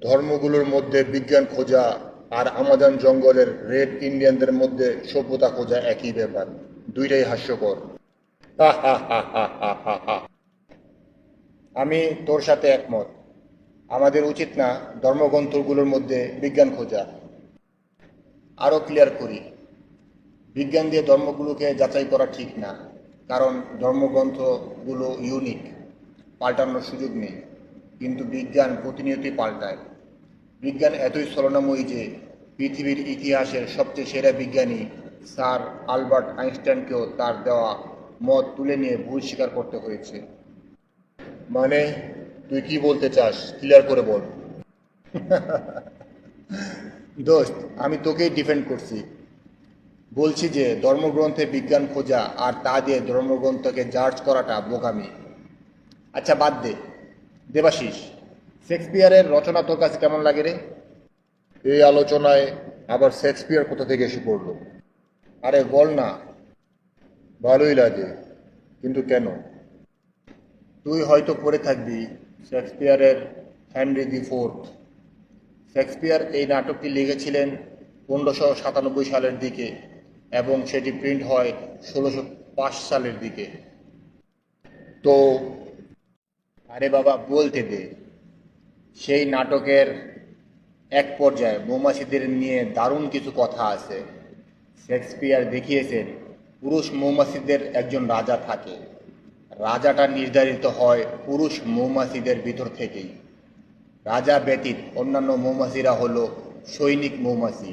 ধর্মগুলোর মধ্যে বিজ্ঞান খোঁজা আর আমাজন জঙ্গলের রেড ইন্ডিয়ানদের মধ্যে সভ্যতা খোঁজা একই ব্যাপার। দুইটাই হাস্যকর। আমি তোর সাথে একমত। আমাদের উচিত না ধর্মগ্রন্থগুলোর মধ্যে বিজ্ঞান খোঁজা। আরও ক্লিয়ার করি। বিজ্ঞান দিয়ে ধর্মগুলোকে যাচাই করা ঠিক না। কারণ ধর্মগ্রন্থগুলো ইউনিক পাল্টানোর সুযোগ নেই। কিন্তু বিজ্ঞান প্রতিনিয়তই পাল্টায়। বিজ্ঞান এতই ছলনাময়ী যে পৃথিবীর ইতিহাসের সবচেয়ে সেরা বিজ্ঞানী স্যার আলবার্ট আইনস্টাইনকেও তার দেওয়া মত তুলে নিয়ে ভুল স্বীকার করতে হয়েছে। মানে তুই কি বলতে চাস? ক্লিয়ার করে বল। দোস্ত, আমি তোকেই ডিফেন্ড করছি। বলছি যে, ধর্মগ্রন্থে বিজ্ঞান খোঁজা আর তা দিয়ে ধর্মগ্রন্থকে জার্জ করাটা বোকামি। আচ্ছা বাদ দে। দেবাশিস, শেক্সপিয়ারের রচনা তোর কাছে কেমন লাগে রে? এই আলোচনায় আবার শেক্সপিয়ার কোথা থেকে এসে পড়ল? আরে বল না, ভালোই লাগে, কিন্তু কেন? তুই হয়তো পড়ে থাকবি শেক্সপিয়ারের হেনরি দি ফোর্থ। শেক্সপিয়ার এই নাটকটি লিখেছিলেন পনেরোশো সাতানব্বই সালের দিকে এবং সেটি প্রিন্ট হয় ষোলোশো পাঁচ সালের দিকে। তো আরে বাবা, বলতে দে। সেই নাটকের এক পর্যায়ে মৌমাছিদের নিয়ে দারুণ কিছু কথা আছে। শেক্সপিয়ার দেখিয়েছেন, পুরুষ মৌমাছিদের একজন রাজা থাকে। রাজাটা নির্ধারিত হয় পুরুষ মৌমাছিদের ভিতর থেকেই। রাজা ব্যতীত অন্যান্য মৌমাছিরা হলো সৈনিক মৌমাছি।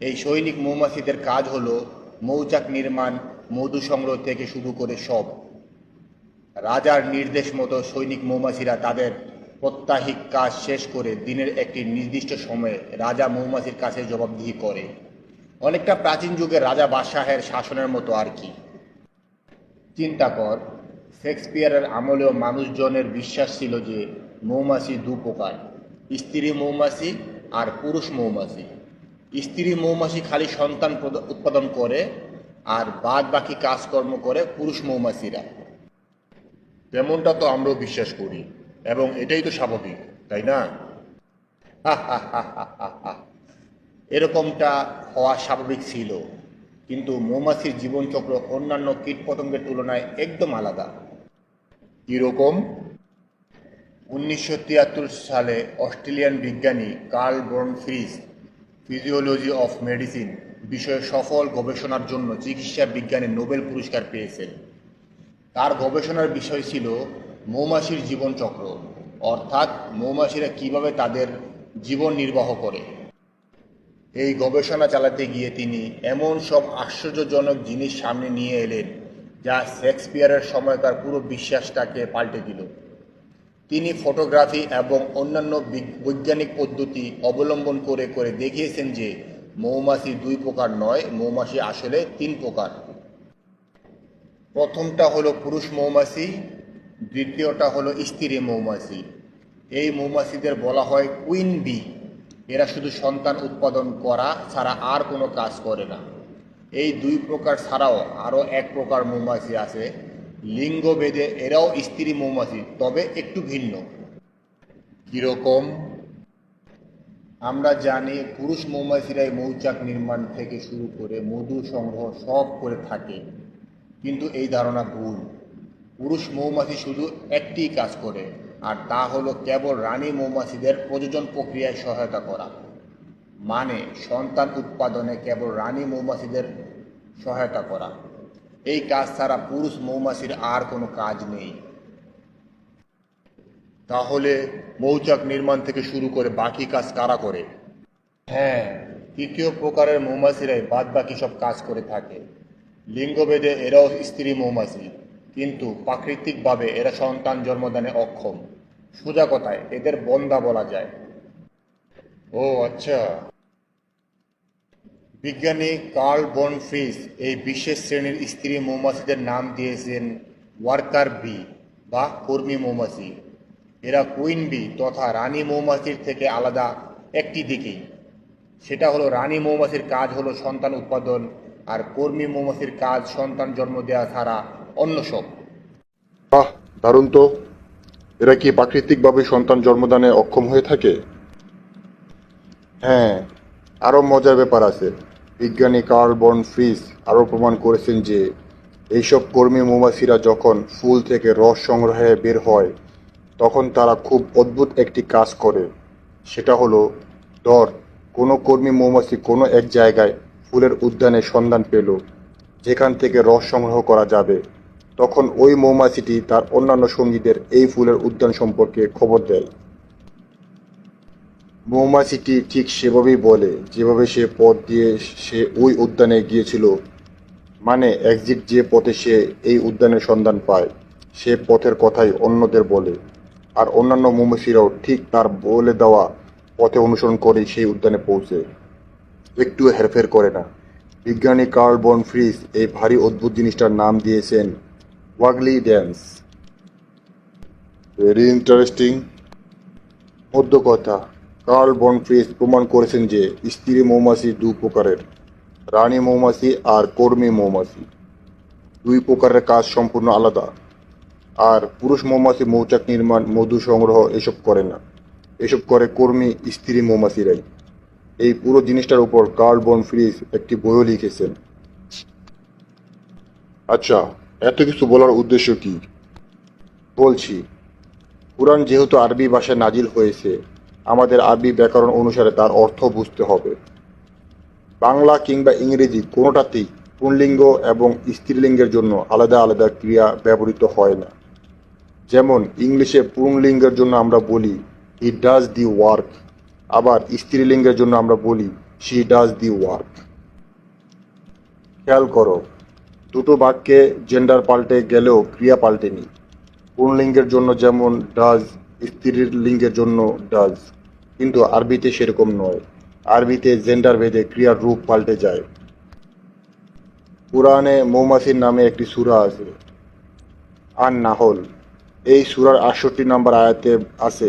এই সৈনিক মৌমাছিদের কাজ হলো মৌচাক নির্মাণ মধু সংগ্রহ থেকে শুরু করে সব। রাজার নির্দেশ মতো সৈনিক মৌমাছিরা তাদের প্রত্যাহিক কাজ শেষ করে দিনের একটি নির্দিষ্ট সময়ে রাজা মৌমাছির কাছে জবাবদিহি করে। অনেকটা প্রাচীন যুগে রাজা বাদশাহের শাসনের মতো আর কি। চিন্তা কর, শেক্সপিয়ারের আমলেও মানুষজনের বিশ্বাস ছিল যে মৌমাছি দু প্রকার স্ত্রী মৌমাছি আর পুরুষ মৌমাছি। স্ত্রী মৌমাছি খালি সন্তান উৎপাদন করে আর বাদ বাকি কাজকর্ম করে পুরুষ মৌমাছিরা। তেমনটা তো আমরাও বিশ্বাস করি, এবং এটাই তো স্বাভাবিক, তাই না? এরকমটা হওয়া স্বাভাবিক ছিল, কিন্তু মৌমাছির জীবনচক্র অন্যান্য কীটপতঙ্গের তুলনায় একদম আলাদা। কীরকম? উনিশশো তিয়াত্তর সালে অস্ট্রেলিয়ান বিজ্ঞানী কার্ল বর্ন ফ্রিজ ফিজিওলজি অফ মেডিসিন বিষয়ে সফল গবেষণার জন্য চিকিৎসা বিজ্ঞানে নোবেল পুরস্কার পেয়েছেন। তার গবেষণার বিষয় ছিল মৌমাছির জীবনচক্র, অর্থাৎ মৌমাছিরা কীভাবে তাদের জীবন নির্বাহ করে। এই গবেষণা চালাতে গিয়ে তিনি এমন সব আশ্চর্যজনক জিনিস সামনে নিয়ে এলেন, যা শেক্সপিয়ারের সময়কার পুরো বিশ্বাসটাকে পাল্টে দিল। তিনি ফটোগ্রাফি এবং অন্যান্য বৈজ্ঞানিক পদ্ধতি অবলম্বন করে করে দেখিয়েছেন যে মৌমাছি দুই প্রকার নয়, মৌমাছি আসলে তিন প্রকার। প্রথমটা হলো পুরুষ মৌমাছি, দ্বিতীয়টা হলো স্ত্রী মৌমাছি। এই মৌমাছিদের বলা হয় কুইন বি। এরা শুধু সন্তান উৎপাদন করা ছাড়া আর কোনো কাজ করে না। এই দুই প্রকার ছাড়াও আরও এক প্রকার মৌমাছি আছে। লিঙ্গভেদে এরাও স্ত্রী মৌমাছি, তবে একটু ভিন্ন। কীরকম? আমরা জানি পুরুষ মৌমাছিরাই মৌচাক নির্মাণ থেকে শুরু করে মধু সংগ্রহ সব করে থাকে। কিন্তু এই ধারণা ভুল। পুরুষ মৌমাছি শুধু একটিই কাজ করে, আর তা হলো কেবল রানী মৌমাছিদের প্রযোজন প্রক্রিয়ায় সহায়তা করা। মানে সন্তান উৎপাদনে কেবল রানী মৌমাছিদের সহায়তা করা। এই কাজ ছাড়া পুরুষ মৌমাছির আর কোনো কাজ নেই। তাহলে মৌচাক নির্মাণ থেকে শুরু করে বাকি কাজ কারা করে? হ্যাঁ তৃতীয় প্রকারের মৌমাছিরাই বাদ বাকি সব কাজ করে থাকে। লিঙ্গভেদে এরাও স্ত্রী মৌমাছি, কিন্তু প্রাকৃতিকভাবে এরা সন্তান জন্মদানে অক্ষম। সোজা কথায়, এদের বন্দা বলা যায়। ও আচ্ছা। বিজ্ঞানী কার্ল বন এই বিশেষ শ্রেণির স্ত্রী মৌমাছিদের নাম দিয়েছেন ওয়ার্কার বি, বা কর্মী মৌমাছি। এরা কুইন বি তথা রানী মৌমাছির থেকে আলাদা একটি দিকেই। সেটা হলো, রানী মৌমাছির কাজ হলো সন্তান উৎপাদন আর কর্মী মৌমাছির কাজ, সন্তান জন্ম দেওয়া ছাড়া অন্য সব। বাহ, দারুণ তো। এরা কি প্রাকৃতিকভাবে সন্তান জন্মদানে অক্ষম হয়ে থাকে? হ্যাঁ আরও মজার ব্যাপার আছে। বিজ্ঞানী কার্ল বর্ন ফ্রিজ আরও প্রমাণ করেছেন যে, এইসব কর্মী মৌমাছিরা যখন ফুল থেকে রস সংগ্রহে বের হয়, তখন তারা খুব অদ্ভুত একটি কাজ করে। সেটা হলো, ধর, কোনো কর্মী মৌমাছি কোনো এক জায়গায় ফুলের উদ্যানে সন্ধান পেল। যেখান থেকে রস সংগ্রহ করা যাবে। তখন ওই মৌমাছিটি তার অন্যান্য সঙ্গীদের এই ফুলের উদ্যান সম্পর্কে খবর দেয়। মৌমাছিটি ঠিক সেভাবেই বলে, যেভাবে সে পথ দিয়ে সে ওই উদ্যানে গিয়েছিল। মানে একজিট যে পথে সে এই উদ্যানের সন্ধান পায়, সে পথের কথাই অন্যদের বলে। আর অন্যান্য মৌমাছিরাও ঠিক তার বলে দেওয়া পথে অনুসরণ করে সেই উদ্যানে পৌঁছে। একটু হেরফের করে না। বিজ্ঞানী কার্ল বন ফ্রিজ এই ভারী অদ্ভুত জিনিসটার নাম দিয়েছেন ওয়াগলি ড্যান্স। ভেরি ইন্টারেস্টিং মধ্য কথা কার্ল বন বনফ্রিজ প্রমাণ করেছেন যে স্ত্রী মৌমাছি দু প্রকারের, রানী মৌমাছি আর কর্মী মৌমাছি। দুই প্রকারের কাজ সম্পূর্ণ আলাদা। আর পুরুষ মৌমাছি মৌচাক নির্মাণ, মধু সংগ্রহ এসব করে না। এসব করে কর্মী, স্ত্রী মৌমাছিরাই। এই পুরো জিনিসটার উপর কার্ল বনফ্রিজ একটি বইও লিখেছেন। আচ্ছা এত কিছু বলার উদ্দেশ্য কি? বলছি, কোরআন যেহেতু আরবি ভাষায় নাজিল হয়েছে, আমাদের আরবি ব্যাকরণ অনুসারে তার অর্থ বুঝতে হবে। বাংলা কিংবা ইংরেজি কোনোটাতেই পুংলিঙ্গ এবং স্ত্রীলিঙ্গের জন্য আলাদা আলাদা ক্রিয়া ব্যবহৃত হয় না। যেমন, ইংলিশে পুংলিঙ্গের জন্য আমরা বলি হি ডাজ দি ওয়ার্ক আবার স্ত্রীলিঙ্গের জন্য আমরা বলি শি ডাজ দি ওয়ার্ক খেয়াল করো, দুটো বাক্যে জেন্ডার পাল্টে গেলেও ক্রিয়া পাল্টেনি। পুংলিঙ্গের জন্য যেমন ডাজ স্ত্রীর লিঙ্গের জন্য ডাজ কিন্তু আরবিতে সেরকম নয়। আরবিতে জেন্ডার ভেদে ক্রিয়ার রূপ পাল্টে যায়। পুরাণে মৌমাসির নামে একটি সূরা আছে। আর নাহল এই সুরার আটষট্টি নম্বর আয়াতে আছে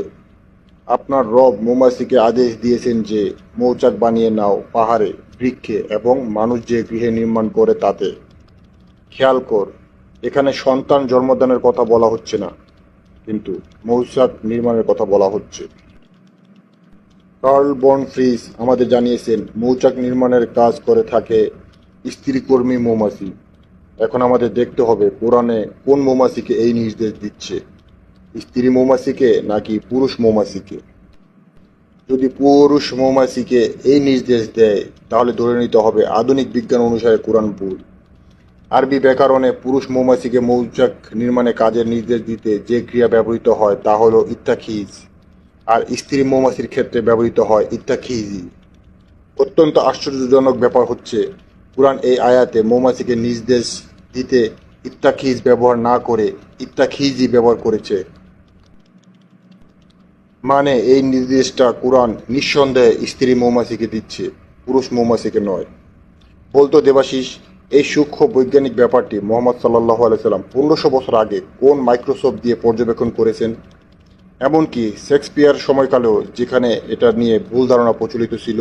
আপনার রব মৌমাছিকে আদেশ দিয়েছেন যে, মৌচাক বানিয়ে নাও পাহাড়ে, বৃক্ষে এবং মানুষ যে গৃহে নির্মাণ করে তাতে। খেয়াল কর, এখানে সন্তান জন্মদানের কথা বলা হচ্ছে না, কিন্তু মৌচাক নির্মাণের কথা বলা হচ্ছে। কার্ল বন ফ্রিজ আমাদের জানিয়েছেন, মৌচাক নির্মাণের কাজ করে থাকে স্ত্রীকর্মী মৌমাছি। এখন আমাদের দেখতে হবে কোরআনে কোন মৌমাছিকে এই নির্দেশ দিচ্ছে। স্ত্রী মৌমাছিকে নাকি পুরুষ মৌমাছিকে? যদি পুরুষ মৌমাছিকে এই নির্দেশ দেয়, তাহলে ধরে নিতে হবে আধুনিক বিজ্ঞান অনুসারে কোরআন ভুল। আরবি ব্যাকরণে পুরুষ মৌমাছিকে মৌচাক নির্মাণে কাজের নির্দেশ দিতে যে ক্রিয়া ব্যবহৃত হয় তা হলো ইত্তাখিজ, আর স্ত্রী মৌমাছির ক্ষেত্রে ব্যবহৃত হয় ইত্তাখিজি। অত্যন্ত আশ্চর্যজনক ব্যাপার হচ্ছে, কোরআন এই আয়াতে মৌমাছিকে নির্দেশ দিতে ইত্তাখিজ ব্যবহার না করে ইত্তাখিজি ব্যবহার করেছে। মানে এই নির্দেশটা কোরআন নিঃসন্দেহে স্ত্রী মৌমাছিকে দিচ্ছে, পুরুষ মৌমাছিকে নয়। বলতো দেবাশিস, এই সূক্ষ্ম বৈজ্ঞানিক ব্যাপারটি মোহাম্মদ সাল্লাহ আলাইসাল্লাম পনেরোশো বছর আগে কোন মাইক্রোসফট দিয়ে পর্যবেক্ষণ করেছেন? এমনকি শেক্সপিয়ার সময়কালেও যেখানে এটা নিয়ে ভুল ধারণা প্রচলিত ছিল